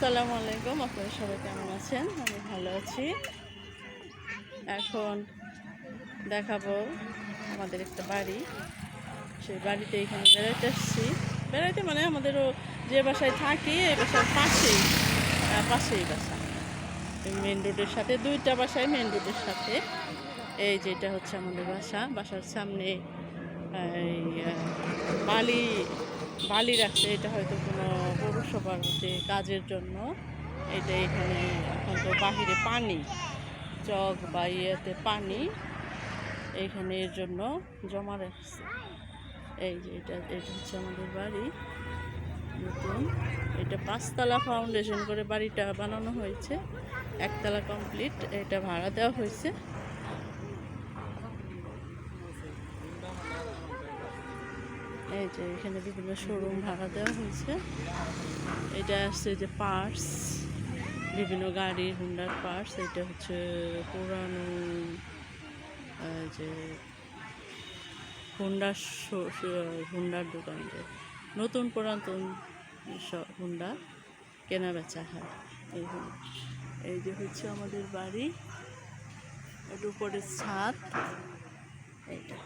আসসালামু আলাইকুম, আপনারা সবাই কেমন আছেন? আমি ভালো আছি। এখন দেখাবো আমাদের একটা বাড়ি। সেই বাড়িতে এখানে বেড়াইতে আসছি। বেড়াইতে মানে আমাদেরও যে বাসায় থাকি, এই বাসার পাশেই পাশেই বাসা। মেন রোডের সাথে, দুইটা বাসায় মেন রোডের সাথে। এই যেটা হচ্ছে আমাদের বাসা। বাসার সামনে, এই বালি বালি রাখছে এটা হয়তো কোনো পৌরসভার যে কাজের জন্য। এটা এখানে এখন তো বাহিরে পানি, চক বা ইয়েতে পানি এইখানে এর জন্য জমা রাখছে। এই যে এটা এটা হচ্ছে আমাদের বাড়ি, নতুন। এটা পাঁচতলা ফাউন্ডেশন করে বাড়িটা বানানো হয়েছে, একতলা কমপ্লিট এটা ভাড়া দেওয়া হয়েছে। এই যে এখানে বিভিন্ন শোরুম ভাড়া দেওয়া হয়েছে। এটা আসছে যে পার্টস বিভিন্ন গাড়ির হুন্ডার পার্টস এটা হচ্ছে পুরানো যে হুন্ডার হুন্ডার দোকান যে নতুন পুরাতন হুন্ডা কেনা বেচা হয়। এইখানে এই যে হচ্ছে আমাদের বাড়ি। এর উপরে ছাদ। এইটা।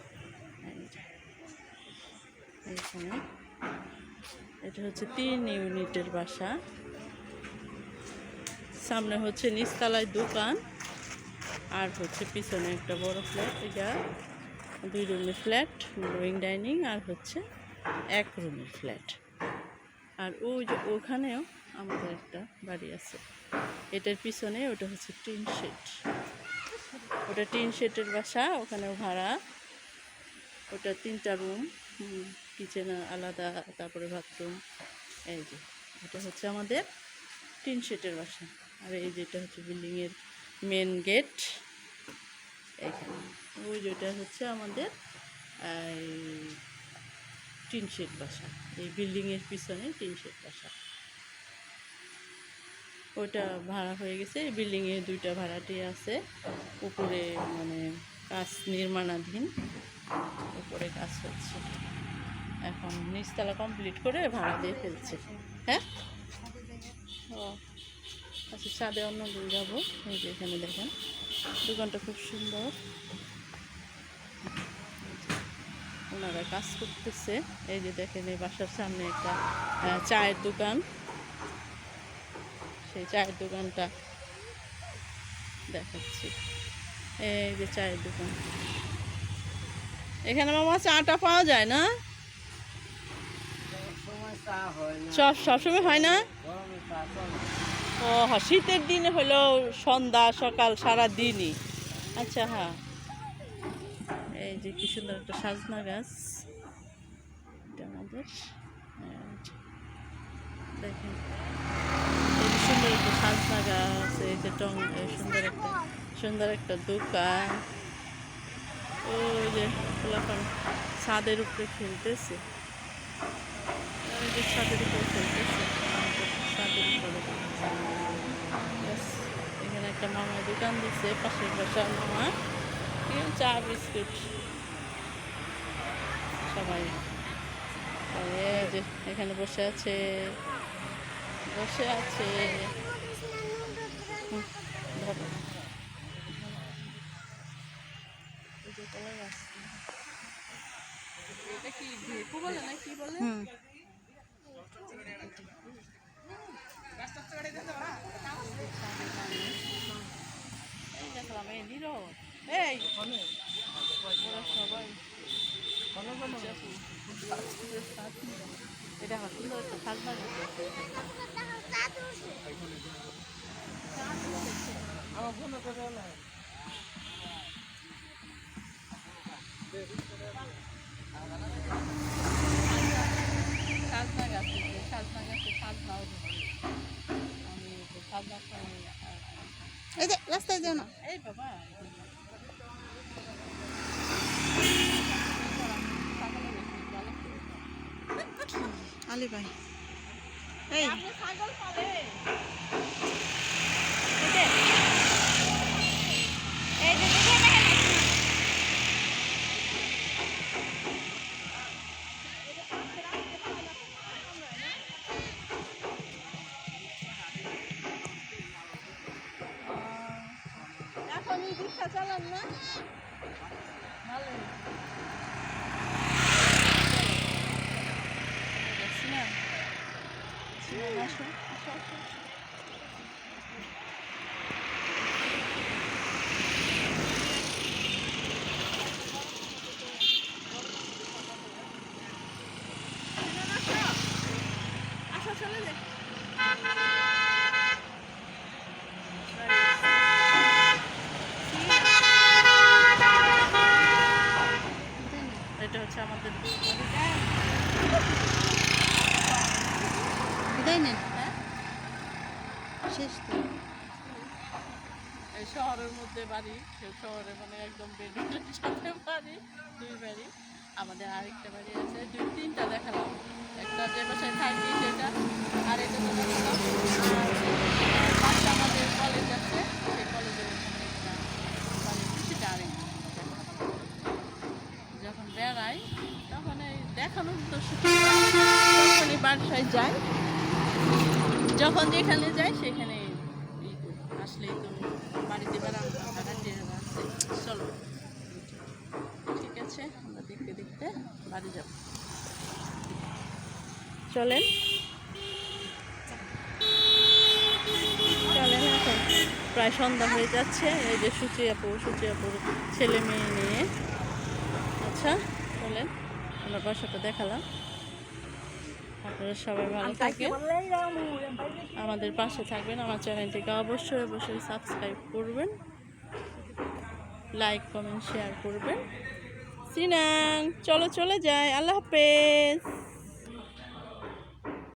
এইখানে এটা হচ্ছে তিন ইউনিটের বাসা। সামনে হচ্ছে নিচতলায় দোকান, আর হচ্ছে পিছনে একটা বড় ফ্ল্যাট এটা দুই রুমের ফ্ল্যাট ড্রয়িং ডাইনিং আর হচ্ছে এক রুমের ফ্ল্যাট আর ওই যে ওখানেও আমাদের একটা বাড়ি আছে। এটার পিছনে ওটা হচ্ছে টিন শেড। ওটা টিন শেডের বাসা, ওখানেও ভাড়া। ওটা তিনটা রুম। কিচেন আলাদা, তারপরে বাথরুম, এই যে। এটা হচ্ছে আমাদের টিন শেটের বাসা। আর এই যেটা হচ্ছে বিল্ডিংয়ের মেন গেট, এইখানে। ওই যেটা হচ্ছে আমাদের, এই টিন শেড বাসা। এই বিল্ডিংয়ের পিছনে টিন শেড বাসা। ওটা ভাড়া হয়ে গেছে। এই বিল্ডিংয়ে দুইটা ভাড়াটি আছে। উপরে মানে কাজ নির্মাণাধীন। উপরে কাজ হচ্ছে। এখন নিচতলা কমপ্লিট করে ভাড়া দিয়ে ফেলছে। হ্যাঁ? ও আচ্ছা সাদে অন্য দিন যাব। এই যে এখানে দেখেন, দোকানটা খুব সুন্দর। ওনারা কাজ করতেছে। এই যে দেখেন, এই বাসার সামনে একটা চায়ের দোকান। সেই চায়ের দোকানটা দেখাচ্ছি। এই যে চায়ের দোকান। এখানে মামা, চাটা পাওয়া যায় না? সব সবসময় হয় না? ও, শীতের দিনে হলো সন্ধ্যা, সকাল সারা দিনই। আচ্ছা হ্যাঁ। এই যে কি সুন্দর একটা সাজনা গাছ। এটা আমাদের। দেখেন, এই সুন্দর একটা সাজনা গাছ, এই যে টং সুন্দর একটা সুন্দর একটা দোকান। ওই যে ছাদের উপরে খেলতেছে ওই ছাদের উপরে খেলতেছে ছাদের উপরে এখানে একটা মামা দোকান দিচ্ছে পাশের বাসার মামা। চা বিস্কুট। সবাই। যে এখানে বসে আছে। বসে আছে। ধরো। এটা কি ভেপু বলে না কি বলে? এই সবাই এটা সুন্দর একটা সাজনা আমার ফোনে কথা না সাজনা গাছ আছে সাজনা গাছে সাজনাও ধরে আমি সাজনা এই যেও না। এই বাবা আলি ভাই। এই। শিক্ষা চালান না? ভালো আসো চলে যাই এটা হচ্ছে আমাদের নেন শেষ তো এই শহরের মধ্যে বাড়ি শহরে মানে একদম বেডরুমের সাথে বাড়ি দুই বাড়ি আমাদের আরেকটা বাড়ি আছে দুই তিনটা দেখালাম একটা যে বাসায় থাকি সেটা আর তো দেখালাম আমাদের কলেজ আছে সেই কলেজের একটা সেটা আরেকটা যখন বেড়াই তখন এই দেখানোর তো তখনই বাসায় যাই যখন যেখানে যাই, সেখানে তো বাড়িতে বেড়ানো চলো। ঠিক আছে, আমরা দেখতে দেখতে বাড়ি যাব। চলেন। চলেন এখন। প্রায় সন্ধ্যা হয়ে যাচ্ছে, এই যে সুচি আপু, সুচি আপুর ছেলে মেয়ে নিয়ে। আচ্ছা চলেন, আমরা বাসাটা দেখালাম। আপনারা সবাই ভালো থাকবেন। আমাদের পাশে থাকবেন আমার চ্যানেলটিকে অবশ্যই অবশ্যই সাবস্ক্রাইব করবেন। লাইক কমেন্ট শেয়ার করবেন। সিনান চলো চলে যাই। আল্লাহ হাফেজ।